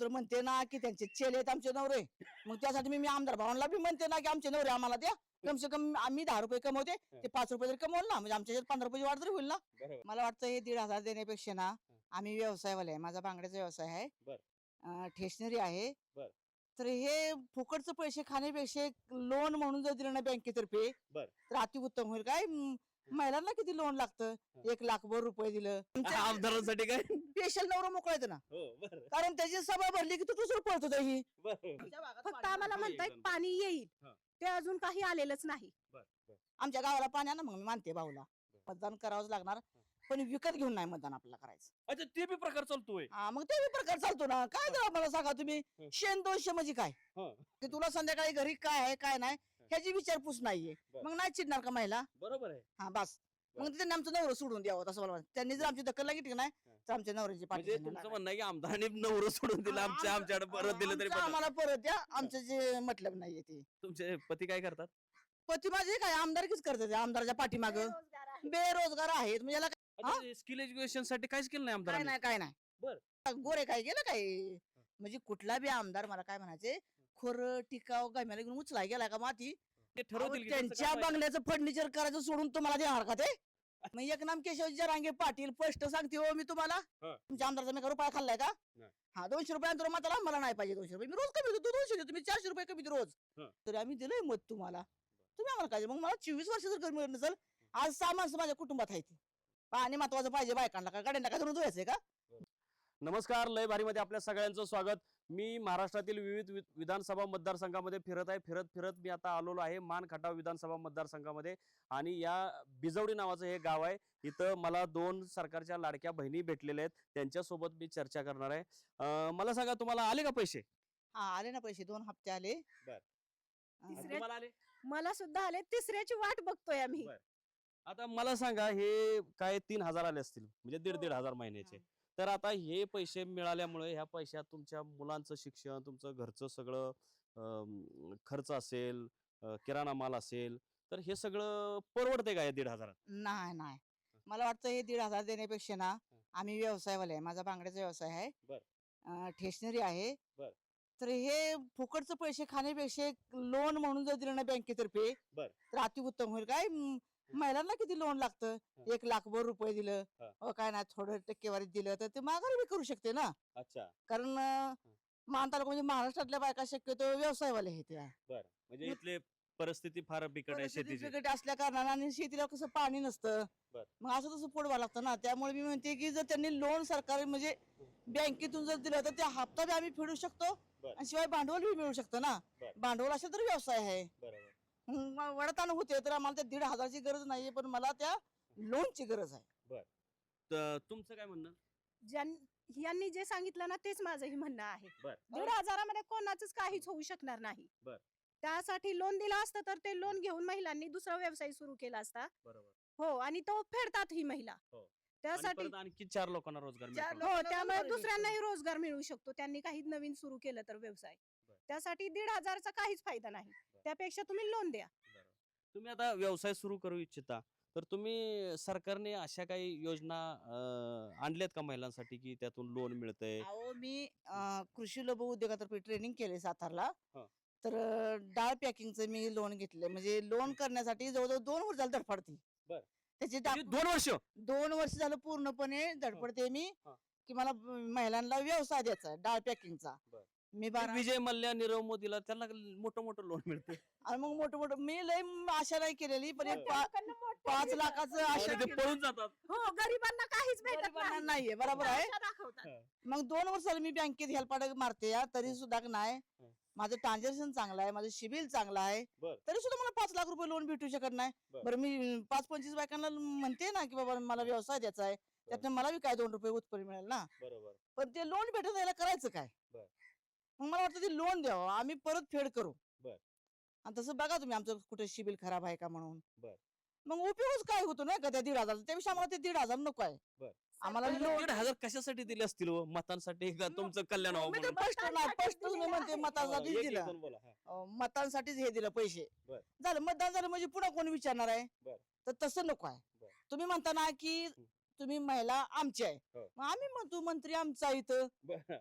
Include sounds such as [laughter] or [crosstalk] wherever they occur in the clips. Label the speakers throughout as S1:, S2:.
S1: कोणतरी म्हणते ना की त्यांचे चेले आहेत आमचे नवरे. मग त्यासाठी मी मी आमदार भावांना बी म्हणते ना की आमचे नवरे आम्हाला द्या. कम से कम आम्ही दहा रुपये कमवते ते पाच रुपये तरी कमवल ना. म्हणजे आमच्या ह्याच्यात पंधरा रुपये वाढ तरी होईल ना.
S2: बरोबर.
S1: मला वाटतं हे दीड हजार देण्यापेक्षा ना आम्ही व्यवसायवाले आहे. माझा बांगड्याचा व्यवसाय आहे.
S2: बर.
S1: अं, स्टेशनरी आहे.
S2: बर.
S1: तर हे फुकटचं पैसे खाण्यापेक्षा लोन म्हणून जर दिलं ना बँकेतर्फे
S2: बर.
S1: तर अतिउत्तम होईल. काय म, महिलांना किती लोन लागतं? एक लाखभर रुपये दिलं.
S2: आमदारांसाठी काय?
S1: स्पेशल नवरं मोकळं येतं ना.
S2: हो बर.
S1: कारण त्याची सभा भरली की तू दुसरं पळतो ही
S2: बर.
S3: फक्त आम्हाला म्हणतायत
S2: एकदम.
S3: पाणी येईल.
S2: हा.
S3: ते अजून काही आलेलंच नाही.
S1: आमच्या गावाला पाणी आहे ना मग मी मानते भाऊला. मतदान करावंच लागणार पण विकत घेऊन नाही मतदान आपल्याला करायचं.
S2: अच्छा ते बी प्रकार चालतोय.
S1: हा मग ते बी प्रकार चालतो ना. काय तर मला सांगा तुम्ही. शेण दोनशे म्हणजे काय. की तुला संध्याकाळी घरी काय आहे काय नाही? ह्याची विचारपूस नाहीये. मग नाही चिडणार का महिला?
S2: बरोबर आहे.
S1: हा बस. मग त्यांनी आमचं नवरं सोडून द्यावं असं मला वाटतं. त्यांनी जर आमची दखल घेतली नाही. तर आमच्या नवऱ्याची
S2: म्हणजे
S1: पाठी
S2: तुमचं म्हणणं आहे की आमदारांनी नवरं सोडून दिलं आमच्या आमच्याकडे परत दिलं तरी
S1: आम्हाला परत द्या. आमचं जे मतलब नाहीये ते.
S2: तुमचे पती काय करतात?
S1: पती माझे काय? आमदारकीच करतात. आमदाराच्या पाठीमाग.
S3: बेरोजगार आहे.
S1: बेरोजगार आहेत. म्हणजे याला
S2: स्किल एज्युकेशनसाठी काहीच केलं नाही
S1: काय
S2: आमदारांनी
S1: नाही काय नाही.
S2: बर.
S1: गोरे काय गेलं काय? म्हणजे कुठला बी आमदार मला काय म्हणायचे? खोर टिकाव गम्याला घेऊन उचलाय गेला का माती?
S2: ते
S1: अहो,
S2: ठरवतील की त्यांचं
S1: त्यांच्या
S2: काम आहे.
S1: बंगल्याचं फर्निचर करायचं सोडून तुम्हाला देणार का ते? मग एक नाम केशव जरांगे पाटील स्पष्ट सांगते हो मी तुम्हाला.
S2: हा.
S1: तुमच्या आमदारचा मी का रुपया खाल्लाय का?
S2: नाही.
S1: हा दोनशे रुपये अंतर मला नाही पाहिजे दोनशे रुपये. मी रोज कमी देतो दोनशे देतो. तुम्ही चारशे रुपये कमी देतो रोज.
S2: हा.
S1: तरी आम्ही दिलंय मत तुम्हाला. तुम्ही आम्हाला काय मग मला चोवीस वर्ष जर घर मिळत नसेल आज सहा माणसं माझ्या कुटुंबात आहे पाणी महत्वाचं पाहिजे बायकांना का गाड्यांना काय धरून धुवायचंय का?
S2: नमस्कार लय भारीमध्ये आपल्या सगळ्यांचं स्वागत मी महाराष्ट्रातील विविध विधानसभा मतदारसंघामध्ये फिरत आहे फिरत फिरत मी आता आलेलो आहे मान खटाव विधानसभा मतदारसंघामध्ये आणि या बिजवडी नावाचं हे गाव आहे इथं मला दोन सरकारच्या लाडक्या बहिणी भेटलेल्या आहेत त्यांच्यासोबत मी चर्चा करणार आहे अं, मला सांगा तुम्हाला आले का पैसे
S1: हा आले ना पैसे दोन हप्ते आले
S2: बर.
S1: हा.
S3: तिसरे-
S2: तुम्हाला आले
S3: मला सुद्धा आले तिसऱ्याची वाट बघतोय आम्ही
S2: बर. आता मला सांगा हे काय तीन हजार आले असतील म्हणजे दीड दीड हजार महिन्याचे
S1: हा.
S2: तर आता हे पैसे मिळाल्यामुळे ह्या पैशात तुमच्या मुलांचं शिक्षण तुमचं घरचं सगळं खर्च असेल किराणा माल असेल तर हे सगळं परवडते का या दीड हजारात?
S1: नाही नाही. मला वाटतं हे दीड हजार देण्यापेक्षा ना आम्ही व्यवसायवाले आहे. माझा बांगड्याचा व्यवसाय आहे. स्टेशनरी आहे. तर हे फुकटचं पैसे खाण्यापेक्षा लोन म्हणून जर दिलं ना बँकेतर्फे. तर अतिउत्तम होईल. काय? महिलांना किती लोन लागतं?
S2: हा.
S1: एक लाखभर रुपये दिलं.
S2: हा.
S1: काय नाही थोडं टक्केवारी दिलं तर ते माघारी बी करू शकते ना?
S2: अच्छा.
S1: कारण मान तालुका म्हणजे महाराष्ट्रातल्या बायका शक्यतो व्यवसायवाले आहेत त्या
S2: म्हणजे इथले परिस्थिती फार बिकट आहे शेतीची.
S1: बिकट असल्या कारणाने आणि शेतीला कसं पाणी नसतं. मग असं तसं पोडवा लागतं ना. त्यामुळे मी म्हणते की जर त्यांनी लोन सरकार म्हणजे बँकेतून जर दिलं तर त्या हप्ता बी आम्ही फेडू शकतो. आणि शिवाय भांडवल बी मिळू शकतं ना. भांडवल असेल तर व्यवसाय आहे. वडताना होते तर आम्हाला त्या दीड हजारची गरज नाहीये पण मला त्या लोनची गरज आहे.
S2: तर तुमचं काय म्हणणं?
S3: ज्यां- यांनी जे सांगितलं ना तेच माझंही म्हणणं आहे.
S2: बर.
S3: दीड हजारामध्ये कोणाच काहीच होऊ शकणार नाही.
S2: बर.
S3: त्यासाठी लोन दिलं असतं तर ते लोन घेऊन महिलांनी दुसरा व्यवसाय सुरू केला असता.
S2: बरोबर.
S3: हो आणि तो फेडतात ही महिला.
S2: हो. आणि
S3: त्यासाठी
S2: परत आणखी चार लोकांना रोजगार
S1: चार
S2: मिळतो.
S1: लोक-
S3: हो त्यामुळे दुसऱ्यांनाही रोजगार मिळू शकतो. त्यांनी काही नवीन सुरू केलं तर व्यवसाय.
S2: बर.
S3: त्यासाठी दीड हजारचा काहीच फायदा नाही. त्यापेक्षा तुम्ही लोन द्या.
S2: तुम्ही आता व्यवसाय सुरू करू इच्छिता तर तुम्ही सरकारने अशा काही योजना अं, आणल्यात का महिलांसाठी की त्यातून लोन मिळतंय
S1: अहो मी अं, कृषी लघु उद्योगातर्फे ट्रेनिंग केले सातारला
S2: हा.
S1: तर अं, डाळ पॅकिंगचं मी लोन घेतलं म्हणजे लोन करण्यासाठी जवळजवळ दोन वर्ष झालं धडपडती
S2: बर.
S1: त्याची
S2: म्हणजे दोन वर्ष
S1: दोन वर्ष झालं पूर्णपणे धडपडते मी
S2: हा.
S1: की मला ब- महिलांना व्यवसाय द्यायचा डाळ पॅकिंगचा
S2: बर.
S1: मी बारा
S2: विजय मल्ल्या नीरव मोदीला त्यांना मोठं मोठं लोन मिळतं
S1: आणि मग मोठं मोठं मी लय आशा नाही केलेली पण एक. पा-
S3: लोकांना मोठं
S1: पाच. लाखाचं
S2: आणि
S1: आशा
S2: ते
S1: केली.
S2: पळून जातात
S3: हो गरिबांना काहीच भेटत
S1: गरिबांना
S3: नाही
S1: नाहीये बरोबर आहे
S3: आशा दाखवतात.
S1: मग दोन वर्ष झालं मी बँकेत हेल्पाड मारते या तरी सुद्धा नाही
S2: हं.
S1: माझं ट्रान्झॅक्शन चांगलं आहे माझं सिबिल चांगलं आहे
S2: बर.
S1: तरी सुद्धा मला पाच लाख रुपये लोन भेटू शकत नाही
S2: बर.
S1: बरं मी अं, पाच पंचवीस बायकांना म्हणते ना की बाबा मला व्यवसाय द्यायचा आहे त्यातनं मला बी काय दोन रुपये उत्पन्न मिळेल ना
S2: बरोबर
S1: पण ते लोन भेटत यायला करायचं काय
S2: बर.
S1: मग मला वाटतं ते लोन द्यावं आम्ही परत फेड करू
S2: बर.
S1: आणि तसं बघा तुम्ही आमचं कुठे सिबिल खराब आहे का म्हणून
S2: बर.
S1: मग उपयोगच काय होतो नाही का त्या दीड हजार त्यापेक्षा आम्हाला ते दीड हजार नको आहे
S2: बर.
S1: आम्हाला लोन
S2: दीड हजार कशासाठी दिले असतील हो? मतांसाठी का तुमचं कल्याण व्हावं
S1: ते
S2: म्हणून?
S1: स्पष्ट नाही स्पष्ट मी म्हणते
S2: हा, एक- एक
S1: दिलं
S2: जण बोला, हा.
S1: अं, मतांसाठीच हे दिलं पैसे
S2: बर.
S1: झालं मतदान झालं म्हणजे पुन्हा कोणी विचारणार आहे
S2: बर.
S1: तर तसं नको आहे. तुम्ही म्हणता ना की तुम्ही महिला आमची आहे.
S2: हो.
S1: मग आम्ही म्हणतो मंत्री आमचा इथं.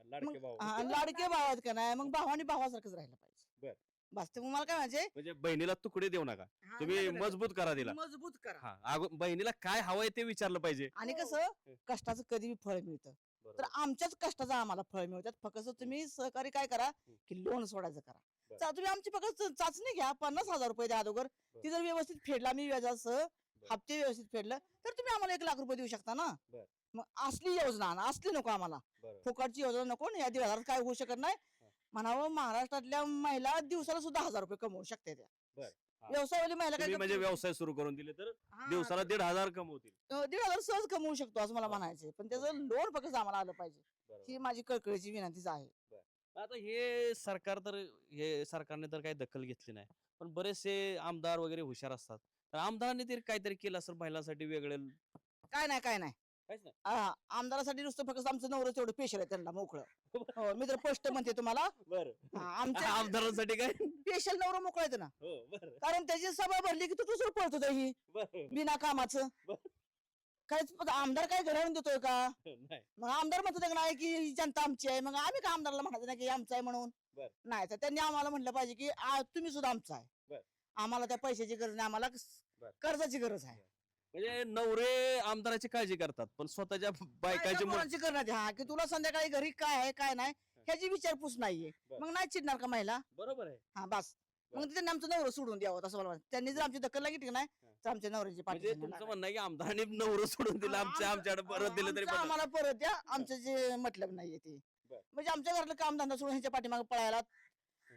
S2: लाडके
S1: मग
S2: भाऊ.
S1: हा, लाडके भावात का नाही? मग भावानी भावासारखंच राहिलं पाहिजे.
S2: बर.
S1: बस ते मला काय म्हणायचे?
S2: म्हणजे बहिणीला तुकडे देऊ नका. तुम्ही मजबूत करा तिला.
S1: मजबूत करा.
S2: हा अगो- बहिणीला काय हवंय ते विचारलं पाहिजे.
S1: आणि
S3: हो.
S1: कसं कष्टाचं कधी फळ मिळतं. तर आमच्याच कष्टाचं आम्हाला फळ मिळतात. फक्त तुम्ही सहकारी काय करा की लोन सोडायचं करा.
S2: बर.
S1: चा- तुम्ही आमची फक्त चाचणी घ्या पन्नास हजार रुपये द्या अगोदर. ती जर व्यवस्थित फेडला मी व्याजासह हप्ते व्यवस्थित फेडलं तर तुम्ही आम्हाला एक लाख रुपये देऊ शकता ना. मग असली योजना आणा, असली नको आम्हाला. फुकटची योजना नको ना या हजार काय होऊ शकत नाही. म्हणावं महाराष्ट्रातल्या महिला दिवसाला सुद्धा हजार रुपये कमवू शकते त्या.
S2: बर. हा.
S1: व्यवसायवाली महिला काय
S2: तुम्ही म्हणजे? व्यवसाय सुरू करून दिले तर
S1: हा,
S2: दिवसाला दीड हजार कमवतील.
S1: अं, दीड हजार सहज कमवू शकतो असं मला
S2: बर.
S1: म्हणायचं पण त्याचं लोन फक्त आम्हाला आलं पाहिजे. ही माझी कळकळीची विनंतीच आहे.
S2: आता हे सरकार तर हे सरकारने तर काही दखल घेतली नाही. पण बरेचसे आमदार वगैरे हुशार असतात. आमदारांनी तरी काहीतरी केलं असेल महिलांसाठी वेगळे.
S1: काय नाही काय नाही.
S2: काहीच नाही.
S1: हा, आमदारासाठी नुसतं फक्त आमचं नवरं तेवढं पेशल आहे त्यांना मोकळं. हो. मी तर स्पष्ट म्हणते तुम्हाला.
S2: बरं.
S1: हा, आमच्या
S2: आमदारांसाठी काय?
S1: पेशल नवरं मोकळं येतं ना.
S2: हो बरं.
S1: कारण त्याची सभा भरली की तू दुसरं पळत ही
S2: बरं.
S1: बिना कामाचं.
S2: बर.
S1: काहीच पण आमदार काय घडवून देतोय का?
S2: नाही.
S1: मग आमदार म्हणतो का नाही की ही जनता आमची आहे. मग आम्ही का आमदारला म्हणायचं नाही की हे आमचं आहे म्हणून?
S2: बर.
S1: नाही तर त्यांनी आम्हाला म्हटलं पाहिजे की आ, तुम्ही सुद्धा आमचा आहे. आम्हाला त्या पैशाची गरज नाही आम्हाला. कर्जाची गरज आहे.
S2: म्हणजे नवरे आमदाराची काळजी करतात पण स्वतःच्या बायकाची
S1: बायका
S2: मुलं-
S1: पोरांची करण्यात हा की तुला संध्याकाळी घरी काय आहे काय नाही ह्याची विचारपूस नाहीये.
S2: बर.
S1: मग नाही चिडणार का महिला?
S2: बरोबर आहे.
S1: हा बस. मग त्यांनी आमचं नवरं सोडून द्यावं असं मला वाटतं. त्यांनी जर आमची दखल घेतली की नाही तर आमच्या नवऱ्याची पाठी
S2: म्हणजे तुमचं म्हणणं आहे की आमदारांनी नवरं सोडून दिलं आमच्या आमच्याकडे परत दिलं तरी.
S1: आम्हाला परत द्या आमचं जे मतलब नाहीये ते.
S2: बर.
S1: म्हणजे आमच्या घरातलं काम धंदा सोडून ह्याच्या पाठीमागे पळायला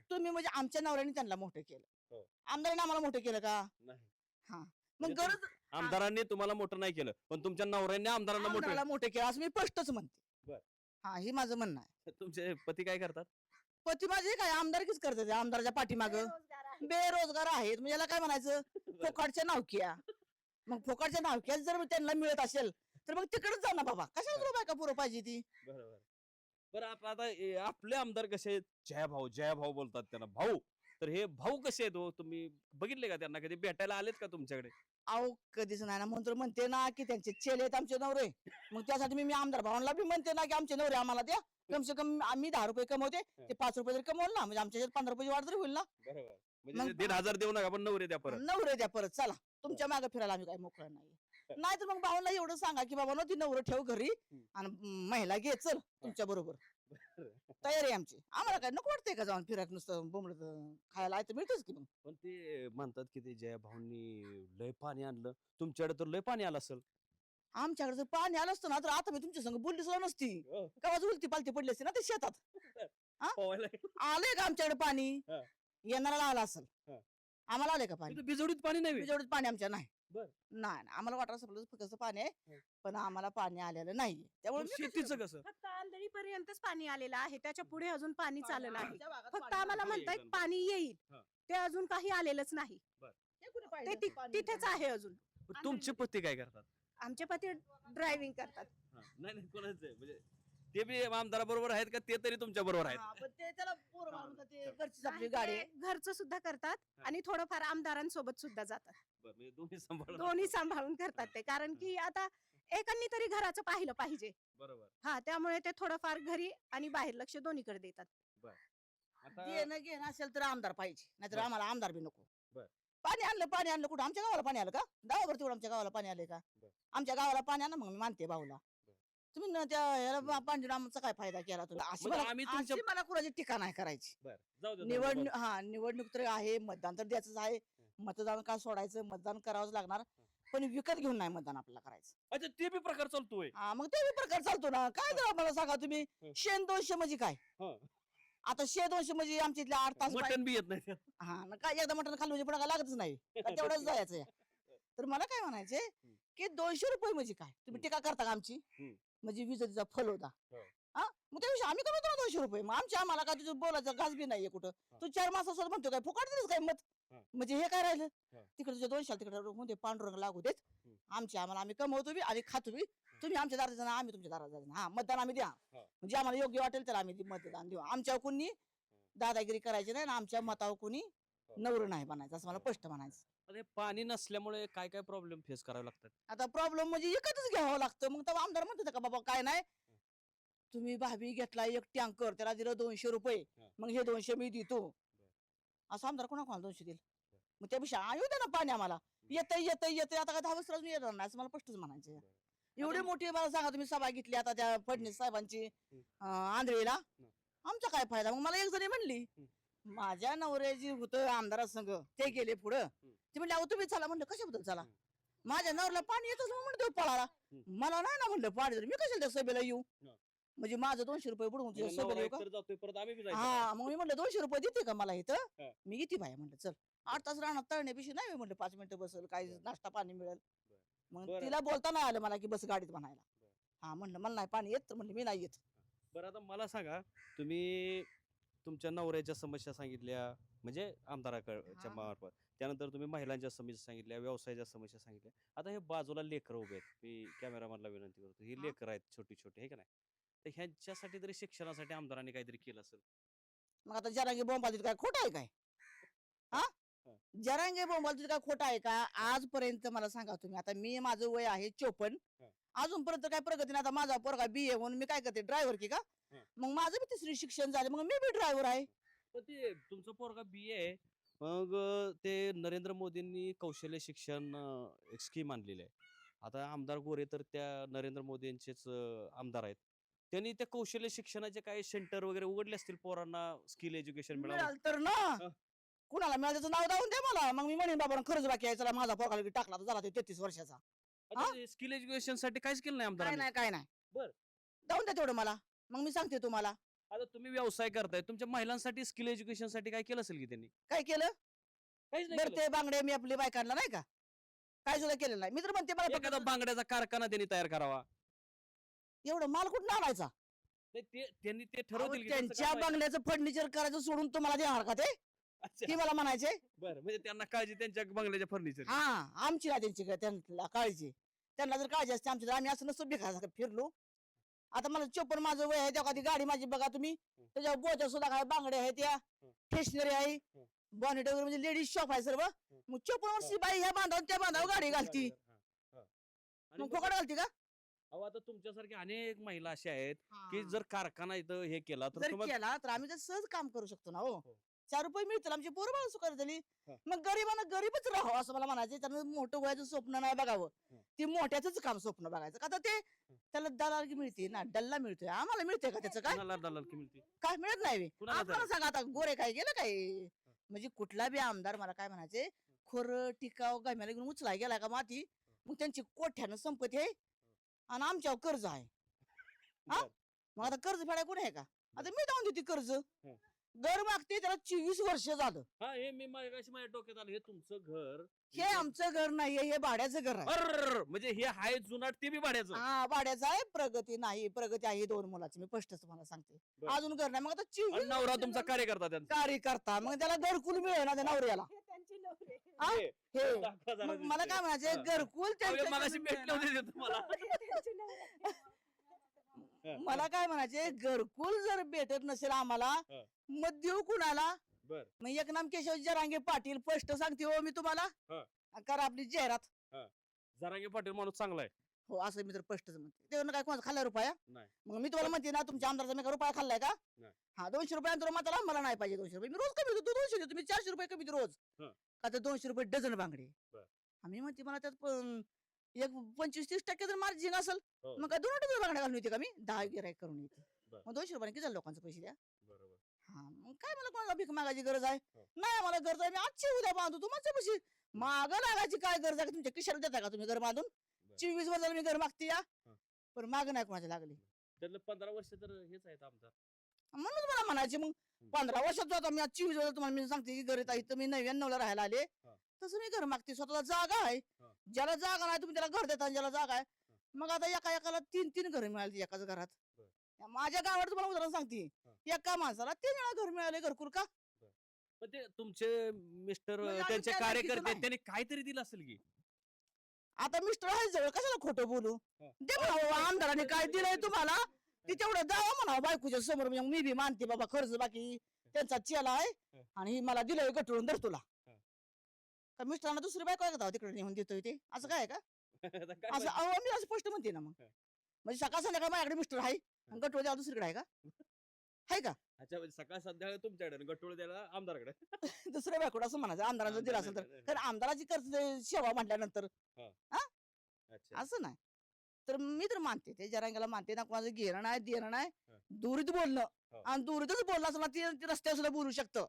S1: [laughs] तुम्ही म्हणजे आमच्या नवऱ्याने त्यांना मोठं केलं.
S2: हो.
S1: आमदाराने आम्हाला मोठं केलं का?
S2: नाही.
S1: मग
S2: म्हणजे
S1: गरज
S2: आमदारांनी तुम्हाला मोठं नाही केलं पण तुमच्या नवऱ्यांनी आमदारांना मोठं
S1: आमदाराला मोठं केलं असं मी स्पष्टच म्हणते.
S2: बर.
S1: हा हे माझं म्हणणं आहे. [laughs]
S2: तुमचे पती काय करतात?
S1: पती माझे काय आमदारकीच करते ते आमदाराच्या पाठीमाग.
S3: बेरोजगार आहे.
S1: बेरोजगार आहेत म्हणजे याला काय म्हणायचं? [laughs] फोकाटच्या नावक्या. मग फोकाटच्या नावक्या जर त्यांना मिळत असेल तर मग तिकडेच जा ना बाबा. कशाला तुला बायका पुरं पाहिजे ती?
S2: बरोबर बरं आप- आता ए- आपले आमदार कसे आहेत? जय भाऊ जय भाऊ बोलतात त्यांना भाऊ तर हे भाऊ कसे आहेत हो? तुम्ही बघितले का त्यांना? कधी भेटायला आलेत का तुमच्याकडे?
S1: अहो कधीच नाही ना. म्हणतो म्हणते ना की त्यांचे चेले आहेत आमचे नवरे. मग त्यासाठी मी मी आमदार भावांना बी म्हणते ना की आमचे नवरे आम्हाला द्या. कम से कम आम्ही दहा रुपये कमवते. ते पाच रुपये जरी कमवलं ना. म्हणजे आमच्या ह्याच्यात पंधरा रुपयाची वाढ तरी होईल ना.
S2: बरोबर. म्हणजे
S1: मग-
S2: दीड हजार देऊ नका पण नवरे द्या परत.
S1: नवरे द्या परत. चला. तुमच्या मागे फिरायला आम्ही काय मोकळं नाही नाही तर मग भावांना एवढं सांगा की बाबा ती नवरं ठेव घरी आणि महिला घे चल तुमच्या बरोबर. तयारी आहे आमची. आम्हाला काय नको वाटतंय का जाऊन फिरायला नुसतं बोंबडत खायला आहे तर मिळतच की मग?
S2: पण ते म्हणतात की ते जय भाऊंनी लय पाणी आणलं. तुमच्याकडे तर लय पाणी आलं असेल.
S1: आमच्याकडे जर पाणी आलं असतं ना तर आता मी तुमच्या संग बोलली सुद्धा नसती. कवाच उलती पालती पडली असती ना ते शेतात.
S2: पोहायला
S1: आलंय का आमच्याकडे पाणी?
S2: हा.
S1: येणाऱ्याला आलं असेल.
S2: हा.
S1: आम्हाला आलंय का पाणी?
S2: तिथं बिजवडीत पाणी नाही बे.
S1: जेवढं पाणी आमच्या नाही. नाही नाही. आम्हाला वाटर सप्लाय फक्त पाणी आहे
S2: हं.
S1: पण आम्हाला पाणी आलेलं नाहीये त्यामुळे मी
S2: शेतीचं कसं
S3: फक्त आंधळी पर्यंतच पाणी आलेलं आहे त्याच्या पुढे अजून पाणी चाललं नाही
S1: भागात
S3: फक्त आम्हाला. म्हणतायत
S2: एकदम.
S3: पाणी येईल
S2: हा.
S3: ते अजून काही आलेलंच नाही
S1: हे
S3: ते ति-? तिथेच आहे अजून
S2: पण तुमचे पती काय करतात
S3: आमचे पती ड्रायव्हिंग करतात.
S2: नाही नाही कोणाचं आहे? म्हणजे ते बी आमदारा बरोबर आहेत का ते तरी तुमच्या बरोबर आहेत?
S1: हा, पण ते त्याला पोरं मारून तर ते घरचीच आपली
S3: आणि
S1: गाडी.
S3: ते
S1: आहे.
S3: घरचं सुद्धा करतात. आणि थोडंफार आमदारांसोबत सुद्धा जातात.
S2: बरं, म्हणजे दोन्ही सांभाळून
S3: दोन्ही सांभाळून करतात ते कारण की आता एकांनी तरी घराचं पाहिलं पाहिजे.
S2: बरोबर.
S3: हा त्यामुळे ते थोडंफार घरी आणि बाहेर लक्ष दोन्हीकडे देतात.
S2: आता
S1: घेणं घेणं असेल तर आमदार पाहिजे नाहीतर
S2: बर.
S1: आम्हाला आमदार बी नको.
S2: बर.
S1: पाणी आणलं पाणी आणलं कुठं? आमच्या गावाला पाणी आलं का? तेवढं आमच्या गावाला पाणी आलंय का?
S2: बर.
S1: आमच्या गावाला पाणी आणा मग मी मानते भाऊला. तुम्ही न त्या ह्याला पांडुरामाचा काय फायदा केला तुम्ही? अशी
S2: म्हणजे
S1: मला
S2: आम्ही तुमच्या-
S1: अशी मला कुणाची टीका नाही करायची.
S2: बरं, जाऊ दे, जाऊ दे,
S1: निवडणूक. हा निवडणूक तर आहे मतदान तर द्यायचंच आहे. मतदान का सोडायचं? मतदान करावंच लागणार. पण विकत घेऊन नाही मतदान आपल्याला करायचं.
S2: अच्छा ते बी प्रकार चालतोय.
S1: हा मग ते बी प्रकार चालतो ना. काय जरा मला सांगा तुम्ही. शेण दोनशे म्हणजे काय?
S2: हं.
S1: आता शे दोनशे म्हणजे आमच्या इथले आठ तास
S2: मटन बी येत नाही. त्यात.
S1: हा मग काय एकदा मटण खाल्लं म्हणजे पुढे काय लागतच नाही. का तेवढंच जायचं. तर मला काय म्हणायचे. की दोनशे रुपये म्हणजे काय? तुम्ही टीका करता का आमची?
S2: हम्म.
S1: म्हणजे विजेचा फल होता.
S2: हो.
S1: हा? मग त्याविषयी आम्ही कमवतो ना दोनशे रुपये. मग आमच्या आम्हाला काय तुझं बोलायचं घास बी नाहीये कुठं. तू चार मासासोबत म्हणतो काय फुकाट दिलंस काय मत. म्हणजे हे काय राहिलं. तिकडे तुझ्या दोनशे तिकडे म्हणजे पांडुरंग लागू देत. आमच्या आम्हाला आम्ही कमवतो बी आणि खातो बी. तुम्ही आमच्या दारात जाणार आम्ही तुमच्या दारात जाणार हा मतदान आम्ही द्या. म्हणजे आम्हाला योग्य वाटेल तर आम्ही मतदान देऊ. आमच्या कोणी दादागिरी करायची नाही आणि आमच्या मतावर कोणी नवरं नाही बनायचं असं मला स्पष्ट म्हणायचं.
S2: हे पाणी नसल्यामुळे काय काय प्रॉब्लेम फेस करावे लागतात?
S1: आता प्रॉब्लेम म्हणजे एकच घ्यावं लागतं. मग तेव्हा आमदार म्हणतात का बाबा काय नाही. तुम्ही भाभी घेतला एक टँकर त्याला दिलं दोनशे रुपये.
S2: हा.
S1: मग हे दोनशे मी देतो. असं आमदार कोणा कोणाला दोनशे देईल? मग त्यापेक्षा येऊ द्या ना पाणी आम्हाला. येतं येतं येतं आता काय दहा अजून येणार नाही असं मला स्पष्टच म्हणायचं एवढी मोठी मला सांगा तुम्ही सभा घेतली आता त्या फडणवीस साहेबांची आंधळीला. आमचा काय फायदा? मग मला एक जणी म्हणली माझ्या नवऱ्याची होतं आमदारा संघ. ते गेले पुढं. ते म्हणले अहो तुम्ही चला. म्हणलं कशाबद्दल चला? माझ्या नवऱ्याला पाणी येतच म्हणतो पळाला. मला नाही ना म्हणलं पाणी मी कशाला त्या सभेला येऊ. म्हणजे माझं दोनशे रुपये बुडवून तुझ्या सभेला येऊ का? हा मग मी म्हणलं दोनशे रुपये देते का मला इथं. मी किती बाय म्हणलं चल. आठ तास राहणार तळण्यापेक्षा नाही म्हणलं पाच मिनिटं बसल काय नाश्ता पाणी मिळेल. मग. तिला बोलता नाही आलं मला की बस गाडीत म्हणायला. हा म्हणलं मला नाही पाणी येत म्हणलं मी नाही येत.
S2: बरं आता मला सांगा तुम्ही तुमच्या नवऱ्याच्या समस्या सांगितल्या म्हणजे आमदाराकडच्या
S1: हा.
S2: मार्फत. त्यानंतर तुम्ही महिलांच्या समस्या सांगितल्या व्यवसायाच्या समस्या सांगितल्या. आता हे बाजूला लेकर उभे आहेत. मी कॅमेरामॅनला विनंती करतो. ही
S1: हा.
S2: लेकर आहेत छोटी छोटी हे का नाही? तर ह्यांच्यासाठी तरी शिक्षणासाठी आमदारांनी काहीतरी केलं असेल.
S1: मग आता जरांगे बोंबाल काय खोटं आहे काय? [laughs] हा?
S2: हा.
S1: जरांगे बोंबाल काय खोटं आहे का? आजपर्यंत मला सांगा तुम्ही. आता मी माझं वय आहे चोपन्न.
S2: हा.
S1: अजूनपर्यंत काय प्रगती नाही. आता माझा पोरगा बी ए म्हणून मी काय करते? ड्रायव्हर की का. मग माझं बी तिसरी शिक्षण झालं मग मी बी ड्रायव्हर आहे.
S2: पण ते तुमचं पोरगा बी आहे मग अं, ते नरेंद्र मोदींनी कौशल्य शिक्षण अं, एक स्कीम आणलेली आहे. आता आमदार गोरे तर त्या नरेंद्र मोदींचेच अं, आमदार आहेत. त्यांनी त्या कौशल्य शिक्षणाचे काही सेंटर वगैरे उघडले असतील पोरांना स्किल एज्युकेशन
S1: मिळाल तर ना. कुणाला मिळाल त्याचं नाव दावून द्या मला. मग मी म्हणेन बाबा खरंच बाकी आहे. चला माझा पोरगा लगेच टाकला तर झाला ते तेहतीस वर्षाचा.
S2: स्किल एज्युकेशनसाठी काहीच केलं नाही
S1: काय
S2: आमदारांनी.
S1: नाही काय नाही.
S2: बर.
S1: दावून द्या तेवढं मला. मग मी सांगते तुम्हाला.
S2: आता तुम्ही व्यवसाय करताय तुमच्या महिलांसाठी स्किल एज्युकेशनसाठी काय केलं असेल की त्यांनी?
S1: काय केलं?
S2: काहीच नाही
S1: बरं
S2: केलं.
S1: ते बांगडे मी आपली बायकांना नाही का? काय सुद्धा केलं नाही. मी तर म्हणते मला
S2: एखादा
S1: फक्त
S2: बांगड्याचा कारखाना त्यांनी तयार करावा.
S1: एवढं माल कुठं आणायचा?
S2: नाही, ते त्यांनी ते
S1: अहो,
S2: ठरवतील की त्यांचं
S1: त्यांच्या
S2: काम आहे.
S1: बंगल्याचं फर्निचर करायचं सोडून तुम्हाला देणार का ते?
S2: अच्छा.
S1: ती मला म्हणायचे?
S2: बरं म्हणजे त्यांना काळजी त्यांच्या बंगल्याच्या फर्निचर
S1: हा आमची ना त्यांची त्यांना काळजी. त्यांना जर काळजी असते आमची तर आम्ही असं नसतो बेकार फिरलो. आता मला चोपन्न माझं वय आहे तेव्हा ती गाडी माझी बघा तुम्ही. त्याच्या बोच्या सुद्धा काय बांगड्या आहेत त्या स्टेशनरी आहे. बॉनेट वगैरे म्हणजे लेडीज शॉप आहे सर्व. मग चोपन्न वर्षी बाई ह्या बांधावर त्या बांधावर गाडी घालती. मग फुकट घालती का?
S2: अहो आता तुमच्यासारखे अनेक महिला अशा आहेत की जर कारखाना इथं हे केला तर
S1: जर
S2: तुम्हाला
S1: केला तर आम्ही तर सहज काम करू शकतो ना हो.
S2: हो.
S1: चार रुपये मिळतील आमची पोरं बाळ सुखार झाली.
S2: हा.
S1: मग गरीबांना गरीबच राहावं असं मला म्हणायचं त्यानं मोठं वयाचं स्वप्न नाही बघावं.
S2: हा.
S1: ती मोठ्याच काम स्वप्न बघायचं. का तर ते त्याला दलाल मिळते? ना डल्ला मिळतोय. आम्हाला मिळतंय का त्याचं काय?
S2: कुणाला दलाल की मिळते?
S1: काय मिळत नाही बे.
S2: कुणाला
S1: आपल्याला सांगा आता गोरे काय गेलं काय? म्हणजे कुठला बी आमदार मला काय म्हणायचे खोर टिकाव गम्याला घेऊन उचलाय गेला का माती? मग त्यांची कोठ्यानं संपत्ती आहे आणि आमच्यावर कर्ज आहे. हा? मग आता कर्ज फेडाय कोण आहे का? आता मी जाऊन देते कर्ज. घर मागते त्याला चोवीस वर्ष झालं
S2: हा हे मी मागाशी माझ्या डोक्यात आलं हे तुमचं घर
S1: हे आमचं घर नाहीये हे भाड्याचं घर आहे
S2: अर्र, म्हणजे हे आहे जुनाट ते बी भाड्याचं
S1: हा भाड्याचं आहे प्रगती नाही प्रगती आहे दोन मुलाची मी स्पष्ट तुम्हाला सांगते
S2: बरं.
S1: अजून घर नाही मग आता
S2: आणि
S1: चोवीस
S2: नवरा तुमचा कार्यकर्ता त्यांचा
S1: कार्य करता मग त्याला घरकुल मिळेल ना त्या नवऱ्याला
S3: हे त्यांचे नवरे.
S1: हा?
S2: हे,
S1: हे
S2: दाखवा जरा
S1: मग मला
S2: दिसतंय.
S1: काय म्हणायचं
S2: हा.
S1: घरकुल
S2: अहो, हे
S1: त्यांच्या
S2: मगाशी भेटले
S1: मिळेल
S2: होते ते तुम्हाला
S3: हे त्यांचे नवरे.
S1: मला काय म्हणायचे घरकुल जर भेटत नसेल आम्हाला. मग देऊ कुणाला?
S2: बर.
S1: मग एक नाम केशव जरांगे पाटील स्पष्ट सांगते हो मी तुम्हाला. करा आपली जाहिरात.
S2: जरांगे पाटील माणूस चांगला आहे.
S1: हो असं मी तर स्पष्टच म्हणते. ते काय कोणाचा खाल्ला रुपया. मग मी तुम्हाला म्हणते ना तुमच्या आमदारचा मी का रुपया खाल्लाय का. हा दोनशे रुपये अंतर मात्र मला नाही पाहिजे दोनशे रुपये. मी रोज कमी देतो दोनशे देतो. तुम्ही चारशे रुपये कमी रोज. का तर दोनशे रुपये डझन बांगडे. आम्ही म्हणते मला त्यात पण एक पंचवीस तीस टक्के जर मार्जिन असेल
S2: हो.
S1: मग काय दोन डझन बांगड्या घालून येते का मी? दहा गिरायक करून येते.
S2: बर.
S1: मग दोनशे रुपयाने किती झाले लोकांचे पैसे द्या?
S2: बरोबर.
S1: हा मग काय मला कोणाला भीक मागायची गरज आहे?
S2: हो.
S1: नाही मला गरज आहे मी आजची उद्या बांधू तुमच्या पैसे. माग लागायची काय गरज आहे? का तुमच्या किशाला देता का तुम्ही घर बांधून?
S2: बर.
S1: चोवीस वर्षाला मी घर मागते या.
S2: हा.
S1: पण माग नाही कोणाची लागली.
S2: त्यातलं पंधरा वर्ष तर हेच आहेत आमदार
S1: म्हणून मला म्हणायचे मग पंधरा वर्षात आता मी आज चोवीस वर्ष तुम्हाला मी सांगते की घरी इथं मी नव्याण्णव ला राहायला आले.
S2: हा.
S1: तसं मी घर मागते स्वतःला जागा आहे.
S2: हा.
S1: ज्याला जागा नाही तुम्ही त्याला घर देता आणि ज्याला जागा आहे. मग आता एका एकाला तीन तीन घर मिळाली एकाच घरात. माझ्या गावात तुम्हाला उदाहरण सांगते. एका माणसाला तीन वेळा घर मिळाले घरकुल का?
S2: पण ते तुमचे मिस्टर
S1: म्हणजे
S2: त्यांचे कार्यकर्ते. त्यांनी काहीतरी दिलं असेल की?
S1: आता मिस्टर आहे जवळ कशाला खोटं बोलू?
S2: हा.
S1: दे म्हणावं आमदाराने काय दिलंय तुम्हाला? ते तेवढं द्यावं म्हणावं बायकोच्या समोर. मी बी मानते बाबा खर्च बाकी त्यांचा चेला आहे. आणि मला दिलंय गटळून धर तुला. का मिस्टरांना दुसरी बायको आहे का तिकडे नेऊन देतोय ते? असं काय आहे का? [laughs]
S2: आता काय
S1: असं
S2: माहिती?
S1: अहो मी असं स्पष्ट म्हणते ना मग.
S2: हं.
S1: म्हणजे सकाळ संध्याकाळ माझ्याकडे मिस्टर आहे आणि गटोळ द्यावा दुसरीकडे आहे का? आहे का?
S2: अच्छा म्हणजे सकाळ संध्याकाळ तुमच्याकडे आणि गट्टोळ द्यायला आमदारकडे. [laughs]
S1: दुसऱ्या बायकोड असं म्हणायचं आमदाराचं दिलं असेल तर. कारण आमदाराची कर्ज सेवा म्हटल्यानंतर.
S2: अच्छा.
S1: असं नाही. तर मी तर मानते ते जरांगाला मानते ना कोणाचं घेणं नाही देणं नाही.
S2: हं.
S1: दुरीत बोलणं
S2: हो.
S1: आणि दुरीतच बोलला असला ते ते रस्त्यावर सुद्धा बोलू शकतं.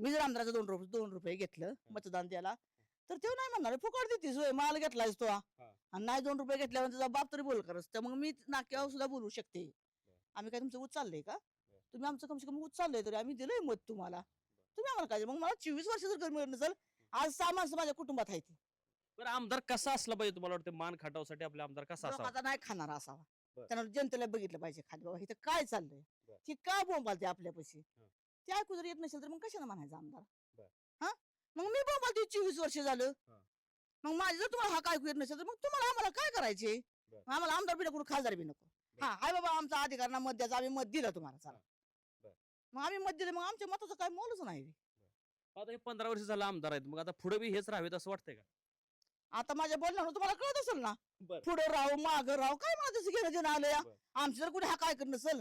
S1: मी जर आमदाराचं दोन रुपये दोन रुपये घेतलं मतदान द्यायला तर ते नाही म्हणणार फुकट देतीस होय माल घेतलायस तो. आणि नाही दोन रुपये घेतल्यावर तुझा बाप तरी बोल करस तर मग मी नाक्यावर सुद्धा बोलू शकते. आम्ही काय तुमचं उचललंय का? तुम्ही आमचं कमसे कम उचललंय तरी आम्ही दिलंय मत तुम्हाला. तुम्ही आम्हाला काय मग मला चोवीस वर्ष जर मिळत नसेल आज सहा माणसं माझ्या कुटुंबात आहे ती
S2: बरं आमदार कसा असला पाहिजे तुम्हाला वाटतं? मान खाटावसाठी आपला आमदार कसा असावा?
S1: नाही खाणारा असावा.
S2: बरं.
S1: त्यानं जनतेला बघितलं पाहिजे खाली बाबा इथं काय चाललंय. ती का बोंबालते आपल्यापाशी. ते ऐकू जर येत नसेल तर मग कशाला म्हणायचं आमदार. हा? मग मी बोंबालते चोवीस वर्ष झालं. मग माझे जर तुम्हाला हा ऐकू येत नसेल तर मग तुम्हाला आम्हाला काय करायचे. आम्हाला आमदार बी नको खासदार बी नको. हा हाय बाबा आमचा अधिकार ना मत द्यायचा. आम्ही मत दिलं तुम्हाला चला. मग आम्ही मत दिलं मग आमच्या मताचं काय मोलच नाही
S2: आता हे पंधरा वर्ष झालं आमदार आहेत. मग आता पुढे बी हेच राहावेत असं वाटतंय का?
S1: आता माझ्या बोलण्यावर तुम्हाला कळत असेल ना?
S2: बरं.
S1: पुढे राहू माग राहू काय तसं घेणं देणं आलं या
S2: बरं.
S1: आमचं जर कुठे हाक ऐकत नसेल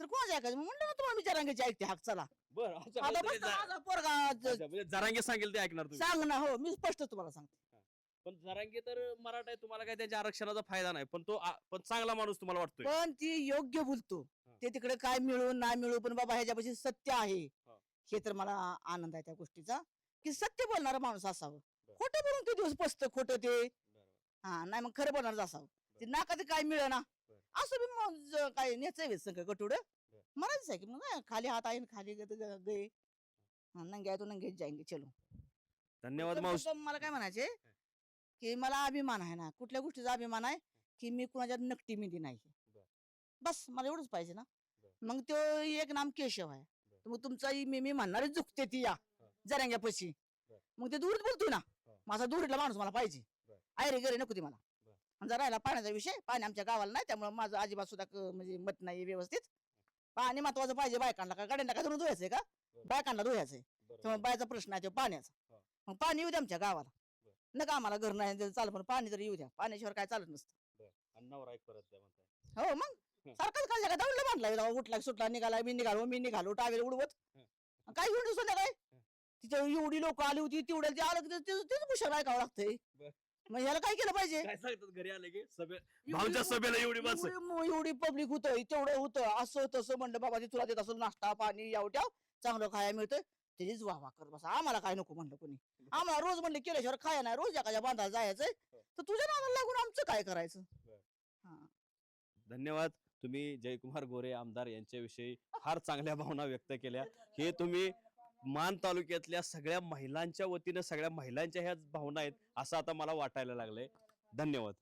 S1: तर कोणाच्या ऐकायचं? मग म्हणलं ना तुम्हाला मी जरांगेची ऐकते हाक चला.
S2: बरं अच्छा,
S1: आता
S2: म्हणजे
S1: बस
S2: जा-
S1: माझा पोरगा ज-
S2: अच्छा, म्हणजे जरांगे सांगेल ते ऐकणार तुम्ही.
S1: सांग ना हो मी स्पष्ट तुम्हाला सांगते.
S2: पण जरांगे तर मराठा आहे तुम्हाला काय त्याच्या आरक्षणाचा फायदा नाही पण तो आ- पण चांगला माणूस तुम्हाला वाटतोय.
S1: पण ती योग्य बोलतो.
S2: हा.
S1: ते तिकडे काय मिळू नाही मिळू पण बाबा ह्याच्यापाशी सत्य आहे.
S2: हा.
S1: हे तर मला आनंद आहे त्या गोष्टीचा की सत्य बोलणारा माणूस असावं. खोटं बोलून ते दिवस पसत खोटं ते? हा नाही मग खरं बोलणारच असावं ते नाका ते काय मिळे ना. असं बी मग काय नेचय संग
S2: बरं.
S1: म्हणायचं आहे की मग खाली हात आहे खाली ग- नंगे तो नंगे जाएंगे चलो.
S2: धन्यवाद
S1: मला काय म्हणायचे? की मला अभिमान आहे ना कुठल्या गोष्टीचा अभिमान आहे की मी कुणाच्या नकटी मिंदी नाही. बस मला एवढंच पाहिजे ना. मग तो एक नाम केशव आहे. मग तुमचा ही मी मी म्हणणारी चुकते ती या जरांग्यापाशी. मग ते दूरच बोलतोय ना. माझा दूरीतला माणूस मला पाहिजे.
S2: बर.
S1: अरे घरी नको ती मला.
S2: बर.
S1: आणि जरा राहिला पाण्याचा विषय पाणी आमच्या गावाला नाही त्यामुळे माझं अजिबात सुद्धा क- म्हणजे मत नाही व्यवस्थित. पाणी महत्वाचं पाहिजे बायकांना का? गाड्यांना काय धरून धुवायचंय का?
S2: बर.
S1: बायकांना धुवायचंय. त्यामुळे बायचा प्रश्न आहे तो पाण्याचा.
S2: हा.
S1: मग पाणी येऊ द्या आमच्या गावाला.
S2: बर.
S1: नका आम्हाला घर नाही चालत पण पाणी तर येऊ द्या. पाण्याशिवाय काय चालत नसतं.
S2: अन्नावर ऐक परत द्या म्हणताय.
S1: हो मग?
S2: हं.
S1: सारखाच काय दौडला बांधला जाऊ उठला सुटला निघाला मी निघालो मी निघालो टावेल उडवत.
S2: हं.
S1: काय घेऊन संध्याकाळी तिथे एवढी लोक आली होती तेवढ्या ते आलं की ते- ते- तेच ऐकावं लागतंय.
S2: बर.
S1: मग ह्याला काय केलं पाहिजे?
S2: काय सांगतात घरी आले की? सभे
S1: एवढी-
S2: भाऊच्या सभेला एवढी माणसं
S1: एवढी एवढी पब्लिक होतं तेवढं होतं. असं तसं म्हणलं बाबा ते तुला देत असं नाश्ता पाणी यावट्याव चांगलं खायला मिळतं त्याचीच वाह वाह कर बसा. आम्हाला काय नको म्हणलं कोणी? आम्हाला रोज म्हणलं केल्याशिवाय खाया नाही. रोज एखाद्या बांधायला जायचंय. तर तुझ्या नादाला लागून आमचं काय करायचं?
S2: बर.
S1: हा.
S2: धन्यवाद. तुम्ही जयकुमार गोरे आमदार यांच्याविषयी फार चांगल्या भावना व्यक्त केल्या. हे तुम्ही मान तालुक्यातल्या सगळ्या महिलांच्या वतीनं सगळ्या महिलांच्या ह्या भावना आहेत असं आता मला वाटायला लागलंय. धन्यवाद.